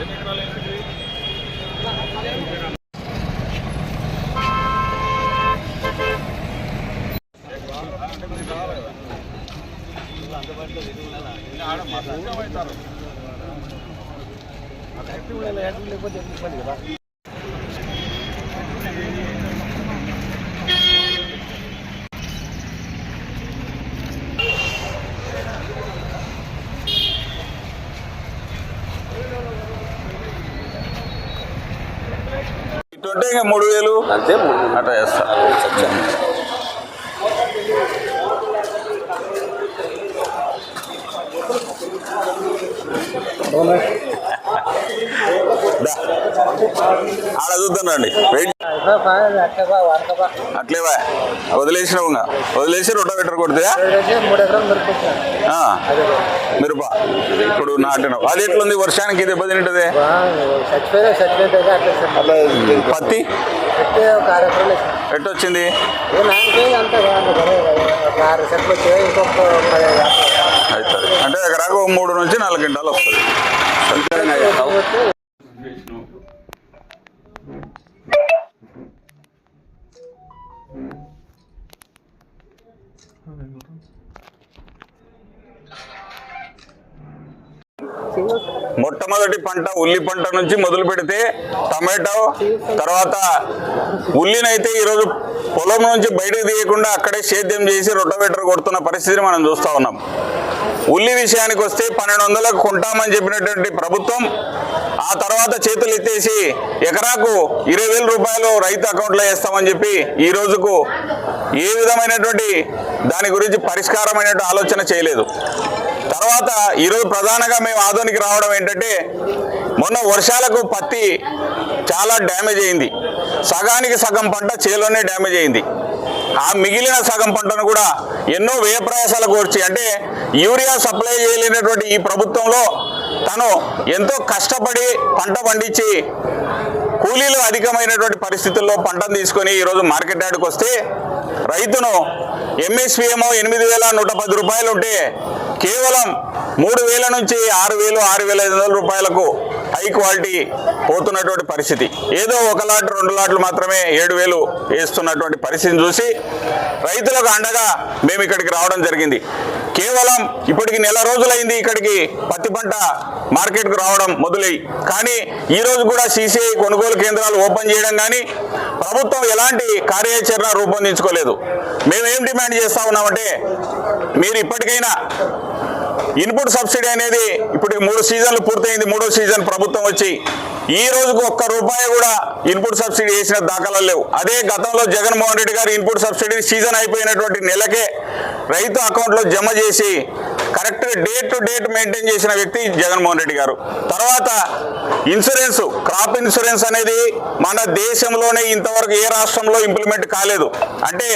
ఎన్ని ఎకరాలు వేసింది లేకపోతే ఇబ్బంది కదా ఇటుంటే ఇంకా మూడు వేలు. అంతే అట్లా చేస్తా. ఆడ చూద్దానండి వెయిట్ అట్లేవా వదిలేసినావు ఇంకా. వదిలేసి రొట్ట పెట్టరు కొడితే మిరప ఇప్పుడు నాటినావు. అది ఎట్లుంది? వర్షానికి ఇది తింటది? చచ్చిపోయినా పత్తి? ఎట్టొచ్చింది? ఒక అవుతుంది. అంటే ఎకరాకు మూడు నుంచి నాలుగు గంటలు వస్తుంది. మొట్టమొదటి పంట ఉల్లి పంట నుంచి మొదలు పెడితే టమాటో తర్వాత ఉల్లినైతే ఈరోజు పొలం నుంచి బయటకు తీయకుండా అక్కడే సేద్యం చేసి రొట్టబెటర్ కొడుతున్న పరిస్థితిని మనం చూస్తూ ఉన్నాం. ఉల్లి విషయానికి వస్తే పన్నెండు వందలకు కొంటామని చెప్పినటువంటి ప్రభుత్వం ఆ తర్వాత చేతులు ఎత్తేసి ఎకరాకు ఇరవై వేల రూపాయలు రైతు అకౌంట్లో వేస్తామని చెప్పి ఈ రోజుకు ఏ విధమైనటువంటి దాని గురించి పరిష్కారమైనటువంటి ఆలోచన చేయలేదు. తర్వాత ఈరోజు ప్రధానంగా మేము ఆధునిక రావడం ఏంటంటే మొన్న వర్షాలకు పత్తి చాలా డ్యామేజ్ అయింది. సగానికి సగం పంట చేలోనే డ్యామేజ్ అయింది. ఆ మిగిలిన సగం పంటను కూడా ఎన్నో వ్యయ ప్రయాసాలకు వచ్చి అంటే యూరియా సప్లై చేయలేనటువంటి ఈ ప్రభుత్వంలో తను ఎంతో కష్టపడి పంట పండించి కూలీలు అధికమైనటువంటి పరిస్థితుల్లో పంటను తీసుకొని ఈరోజు మార్కెట్ యార్డ్కి వస్తే రైతును ఎంఎస్పీఎంఓ ఎనిమిది వేల నూట పది రూపాయలు ఉంటే కేవలం మూడు వేల నుంచి ఆరు వేలు ఆరు వేల ఐదు వందల రూపాయలకు హై క్వాలిటీ పోతున్నటువంటి పరిస్థితి. ఏదో ఒక లాట్ రెండు లాట్లు మాత్రమే ఏడు వేలు వేస్తున్నటువంటి పరిస్థితిని చూసి రైతులకు అండగా మేము ఇక్కడికి రావడం జరిగింది. కేవలం ఇప్పటికి నెల రోజులైంది ఇక్కడికి పత్తి పంట మార్కెట్కు రావడం మొదలై కానీ ఈరోజు కూడా సీసీఐ కొనుగోలు కేంద్రాలు ఓపెన్ చేయడం కానీ ప్రభుత్వం ఎలాంటి కార్యాచరణ రూపొందించుకోలేదు. మేము ఏం డిమాండ్ చేస్తా ఉన్నామంటే మీరు ఇప్పటికైనా ఇన్పుట్ సబ్సిడీ అనేది ఇప్పుడు మూడు సీజన్లు పూర్తయింది మూడో సీజన్ ప్రభుత్వం వచ్చి ఈ రోజుకు ఒక్క రూపాయి కూడా ఇన్పుట్ సబ్సిడీ వేసిన దాఖలా లేవు. అదే గతంలో జగన్మోహన్ రెడ్డి గారు ఇన్పుట్ సబ్సిడీ సీజన్ అయిపోయినటువంటి నెలకే రైతు అకౌంట్లో జమ చేసి correct date to date maintain చేసిన వ్యక్తి జగన్మోహన్ రెడ్డి గారు. తర్వాత ఇన్సూరెన్స్ క్రాప్ ఇన్సూరెన్స్ అనేది మన దేశంలోనే ఇంతవరకు ఏ రాష్ట్రంలో ఇంప్లిమెంట్ కాలేదు. అంటే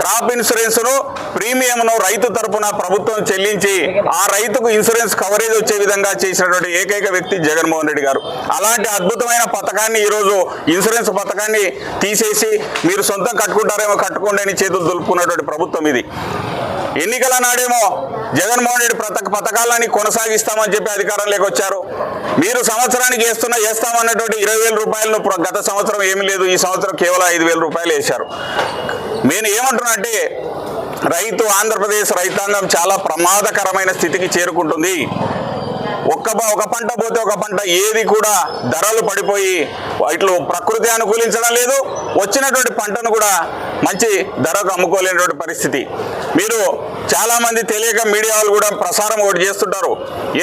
క్రాప్ ఇన్సూరెన్స్ను ప్రీమియంను రైతు తరపున ప్రభుత్వం చెల్లించి ఆ రైతుకు ఇన్సూరెన్స్ కవరేజ్ వచ్చే విధంగా చేసినటువంటి ఏకైక వ్యక్తి జగన్మోహన్ రెడ్డి గారు. అలాంటి అద్భుతమైన పథకాన్ని ఈరోజు ఇన్సూరెన్స్ పథకాన్ని తీసేసి మీరు సొంతం కట్టుకుంటారేమో కట్టుకోండి అని చేతులు దులుపుకున్నటువంటి ప్రభుత్వం ఇది. ఎన్నికల నాడేమో జగన్మోహన్ రెడ్డి పథకాలని కొనసాగిస్తామని చెప్పి అధికారంలోకి వచ్చారు. మీరు సంవత్సరానికి వేస్తున్న వేస్తామన్నటువంటి ఇరవై వేల రూపాయలను గత సంవత్సరం ఏమీ లేదు ఈ సంవత్సరం కేవలం ఐదు వేల రూపాయలు వేశారు. నేను ఏమంటున్నా అంటే రైతు ఆంధ్రప్రదేశ్ రైతాంగం చాలా ప్రమాదకరమైన స్థితికి చేరుకుంటుంది. ఒక్క ఒక పంట పోతే ఒక పంట ఏది కూడా ధరలు పడిపోయి ఇట్లు ప్రకృతి అనుకూలించడం లేదు. వచ్చినటువంటి పంటను కూడా మంచి ధరకు అమ్ముకోలేనటువంటి పరిస్థితి. మీరు చాలామంది తెలియక మీడియా వాళ్ళు కూడా ప్రసారం ఒకటి చేస్తుంటారు.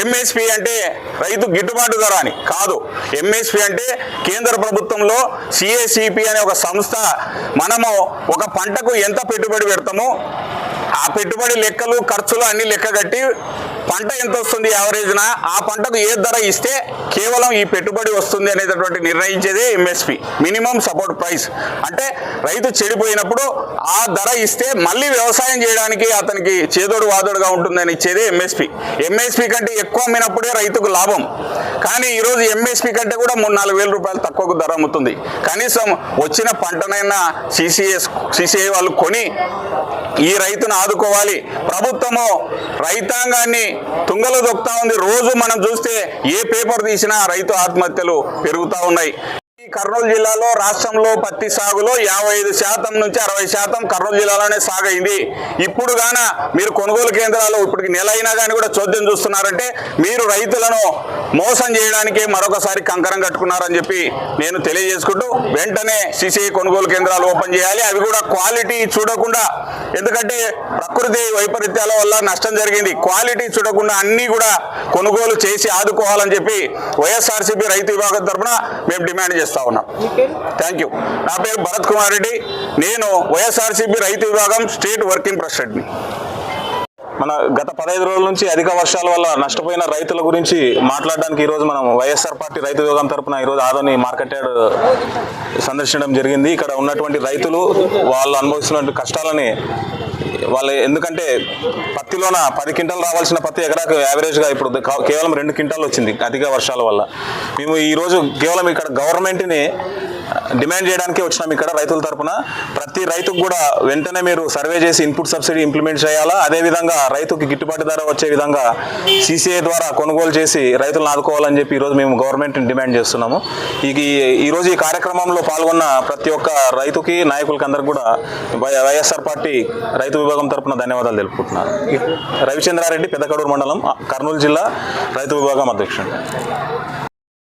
ఎంఎస్పి అంటే రైతు గిట్టుబాటు ధర అని కాదు. ఎంఎస్పి అంటే కేంద్ర ప్రభుత్వంలో సిఏసిపి అనే ఒక సంస్థ మనము ఒక పంటకు ఎంత పెట్టుబడి పెడతామో ఆ పెట్టుబడి లెక్కలు ఖర్చులు అన్ని లెక్క కట్టి పంట ఎంత వస్తుంది యావరేజ్న ఆ పంటకు ఏ ధర ఇస్తే కేవలం ఈ పెట్టుబడి వస్తుంది అనేటటువంటి నిర్ణయించేదే ఎంఎస్పి మినిమం సపోర్ట్ ప్రైస్. అంటే రైతు చెడిపోయినప్పుడు ఆ ధర ఇస్తే మళ్ళీ వ్యవసాయం చేయడానికి అతనికి చేదోడు వాదోడుగా ఉంటుందని ఇచ్చేదే ఎంఎస్పి ఎంఎస్పి కంటే ఎక్కువ అమ్మినప్పుడే రైతుకు లాభం. కానీ ఈరోజు ఎంఎస్పి కంటే కూడా మూడు నాలుగు వేల రూపాయలు తక్కువకు ధర అమ్ముతుంది. కనీసం వచ్చిన పంటనైనా సిసిఎస్ సిసిఐ వాళ్ళు కొని ఈ రైతును ఆదుకోవాలి. ప్రభుత్వము రైతాంగాన్ని తుంగలు దొక్కుతా ఉంది. రోజు మనం చూస్తే ఏ పేపర్ తీసినా రైతు ఆత్మహత్యలు పెరుగుతూ ఉన్నాయి. కర్నూలు జిల్లాలో రాష్ట్రంలో పత్తి సాగులో యాభై ఐదు శాతం నుంచి అరవై శాతం కర్నూలు జిల్లాలోనే సాగైంది. ఇప్పుడు గాన మీరు కొనుగోలు కేంద్రాలు ఇప్పటికి నెల అయినా కానీ కూడా చోద్యం చూస్తున్నారంటే మీరు రైతులను మోసం చేయడానికి మరొకసారి కంకరం కట్టుకున్నారని చెప్పి నేను తెలియజేసుకుంటూ వెంటనే సిసిఐ కొనుగోలు కేంద్రాలు ఓపెన్ చేయాలి. అవి కూడా క్వాలిటీ చూడకుండా ఎందుకంటే ప్రకృతి వైపరీత్యాల వల్ల నష్టం జరిగింది. క్వాలిటీ చూడకుండా అన్నీ కూడా కొనుగోలు చేసి ఆదుకోవాలని చెప్పి వైఎస్ఆర్సీపీ రైతు విభాగం తరఫున మేము డిమాండ్ చేస్తాం ఉన్నాం. థ్యాంక్ యూ నా పేరు భరత్ కుమార్ రెడ్డి. నేను వైఎస్ఆర్సీపీ రైతు విభాగం స్టేట్ వర్కింగ్ ప్రెసిడెంట్ని. మన గత పదహైదు రోజుల నుంచి అధిక వర్షాల వల్ల నష్టపోయిన రైతుల గురించి మాట్లాడడానికి ఈరోజు మనం వైఎస్ఆర్ పార్టీ రైతు విభాగం తరపున ఈరోజు ఆదోని మార్కెట్ యార్డ్ సందర్శించడం జరిగింది. ఇక్కడ ఉన్నటువంటి రైతులు వాళ్ళు అనుభవిస్తున్నటువంటి కష్టాలని వాళ్ళు ఎందుకంటే పత్తిలోన పది క్వింటల్ రావాల్సిన పత్తి ఎకరాకు యావరేజ్గా ఇప్పుడు కేవలం రెండు క్వింటాలు వచ్చింది అధిక వర్షాల వల్ల. మేము ఈరోజు కేవలం ఇక్కడ గవర్నమెంట్ని డిమాండ్ చేయడానికే వచ్చినాం ఇక్కడ రైతుల తరపున. ప్రతి రైతుకు కూడా వెంటనే మీరు సర్వే చేసి ఇన్పుట్ సబ్సిడీ ఇంప్లిమెంట్ చేయాలా? అదేవిధంగా రైతుకి గిట్టుబాటు ధర వచ్చే విధంగా సీసీఐ ద్వారా కొనుగోలు చేసి రైతులను ఆదుకోవాలని చెప్పి ఈరోజు మేము గవర్నమెంట్ని డిమాండ్ చేస్తున్నాము. ఈ ఈరోజు ఈ కార్యక్రమంలో పాల్గొన్న ప్రతి ఒక్క రైతుకి నాయకులకి అందరికి కూడా వై- వైఎస్ఆర్ పార్టీ రైతు విభాగం తరపున ధన్యవాదాలు తెలుపుకుంటున్నాను. రవిచంద్రారెడ్డి పెద్దకడూరు మండలం కర్నూలు జిల్లా రైతు విభాగం అధ్యక్షుడు.